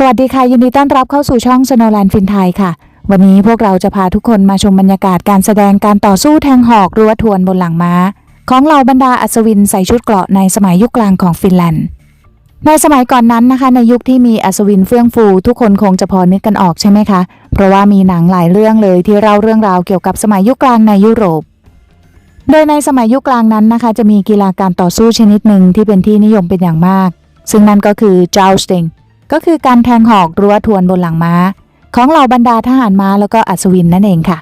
สวัสดีค่ะ ยินดีต้อนรับเข้าสู่ช่อง Snowland ฟินไทยค่ะ วันนี้พวกเราจะพาทุกคนมาชมบรรยากาศการแสดงการต่อสู้แทงหอกรัวทวนบนหลังม้า ของเหล่าบรรดาอัศวินใส่ชุดเกราะในสมัยยุคกลางของฟินแลนด์ ในสมัยก่อนนั้นนะคะ ในยุคที่มีอัศวินเฟื่องฟู ทุกคนคงจะพอนึกกันออกใช่ไหมคะ เพราะว่ามีหนังหลายเรื่องเลยที่เล่าเรื่องราวเกี่ยวกับสมัยยุคกลางในยุโรป โดยในสมัยยุคกลางนั้นนะคะ จะมีกีฬาการต่อสู้ชนิดหนึ่งที่เป็นที่นิยมเป็นอย่างมาก ซึ่งนั่นก็คือ jousting ก็คือการแทงหอกรั้วทวนบนหลังม้า ของเหล่าบรรดาทหารม้าแล้วก็อัศวินนั่นเองค่ะ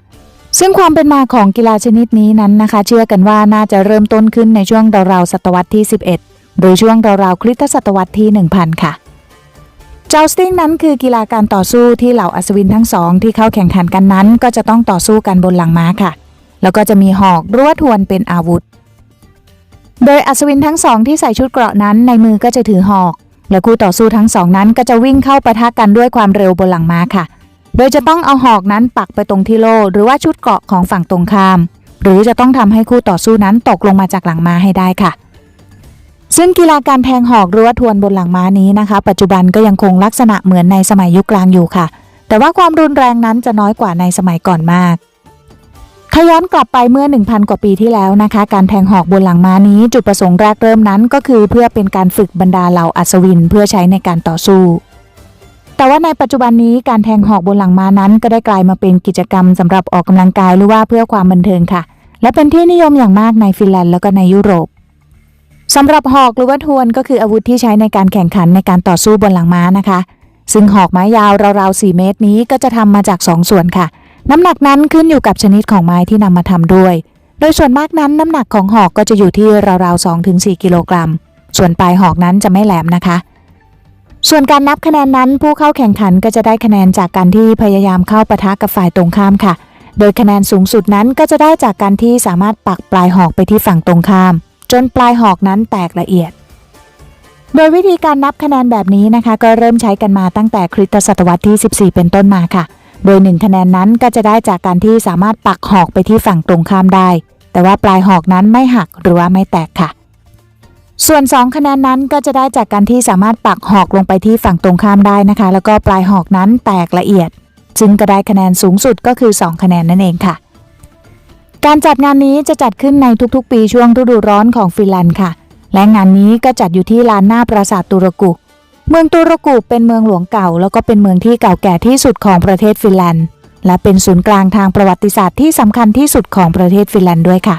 ซึ่งความเป็นมาของกีฬาชนิดนี้นั้นนะคะ เชื่อกันว่าน่าจะเริ่มต้นขึ้นในช่วงราวๆศตวรรษที่ 11 หรือช่วงราวๆคริสตศตวรรษที่ 1000 ค่ะ jousting นั้นคือกีฬาการต่อสู้ที่เหล่าอัศวินทั้งสองที่เข้าแข่งขันกันนั้น ก็จะต้องต่อสู้กันบนหลังม้าค่ะ แล้วก็จะมีหอกรั้วทวนเป็นอาวุธ โดยอัศวินทั้งสองที่ใส่ชุดเกราะนั้นในมือก็จะถือหอก และคู่ต่อสู้ทั้งสองนั้นก็จะวิ่งเข้าปะทะกันด้วยความเร็วบนหลังม้าค่ะ โดยจะต้องเอาหอกนั้นปักไปตรงที่โล่หรือว่าชุดเกราะของฝั่งตรงข้าม หรือจะต้องทำให้คู่ต่อสู้นั้นตกลงมาจากหลังม้าให้ได้ค่ะ ซึ่งกีฬาการแทงหอกหรั้วทวนบนหลังม้านี้นะคะ ปัจจุบันก็ยังคงลักษณะเหมือนในสมัยยุคกลางอยู่ค่ะ แต่ว่าความรุนแรงนั้นจะน้อยกว่าในสมัยก่อนมาก ถ้าย้อนกลับไปเมื่อ 1,000 กว่าปีที่แล้วนะคะ การแทงหอกบนหลังม้านี้ จุดประสงค์แรกเริ่มนั้นก็คือเพื่อเป็นการฝึกบรรดาเหล่าอัศวินเพื่อใช้ในการต่อสู้ แต่ว่าในปัจจุบันนี้การแทงหอกบนหลังม้านั้น ก็ได้กลายมาเป็นกิจกรรมสำหรับออกกำลังกายหรือว่าเพื่อความบันเทิงค่ะ และเป็นที่นิยมอย่างมากในฟินแลนด์แล้วก็ในยุโรปสำหรับหอกหรือว่าทวนก็คืออาวุธที่ใช้ในการแข่งขันในการต่อสู้บนหลังม้านะคะ ซึ่งหอกไม้ยาวราวๆ4เมตรนี้ก็จะทำมาจากสองส่วนค่ะ น้ำหนักนั้นขึ้นอยู่กับชนิดของไม้ที่นำมาทำด้วย โดยส่วนมากนั้นน้ำหนักของหอกก็จะอยู่ที่ราวๆ2-4กิโลกรัม ส่วนปลายหอกนั้นจะไม่แหลมนะคะ ส่วนการนับคะแนนนั้น ผู้เข้าแข่งขันก็จะได้คะแนนจากการที่พยายามเข้าปะทะกับฝ่ายตรงข้ามค่ะ โดยคะแนนสูงสุดนั้นก็จะได้จากการที่สามารถปักปลายหอกไปที่ฝั่งตรงข้าม จนปลายหอกนั้นแตกละเอียดโดยวิธีการนับคะแนนแบบนี้นะคะ ก็เริ่มใช้กันมาตั้งแต่คริสตศตวรรษที่ 14 เป็นต้นมาค่ะ โดยหนึ่งคะแนนนั้นก็จะได้จากการที่สามารถปักหอกไปที่ฝั่งตรงข้ามได้ แต่ว่าปลายหอกนั้นไม่หักหรือว่าไม่แตกค่ะ ส่วน 2 คะแนนนั้นก็จะได้จากการที่สามารถปักหอกลงไปที่ฝั่งตรงข้ามได้นะคะ แล้วก็ปลายหอกนั้นแตกละเอียด ซึ่งก็ได้คะแนนสูงสุดก็คือ 2 คะแนนนั่นเองค่ะ การจัดงานนี้จะจัดขึ้นในทุกๆ ปีช่วงฤดูร้อนของฟินแลนด์ค่ะ และงานนี้ก็จัดอยู่ที่ลานหน้าปราสาทตุรกุ เมืองตุรกูเป็นเมืองหลวงเก่า แล้วก็เป็นเมืองที่เก่าแก่ที่สุดของประเทศฟินแลนด์ และเป็นศูนย์กลางทางประวัติศาสตร์ที่สำคัญที่สุดของประเทศฟินแลนด์ด้วยค่ะ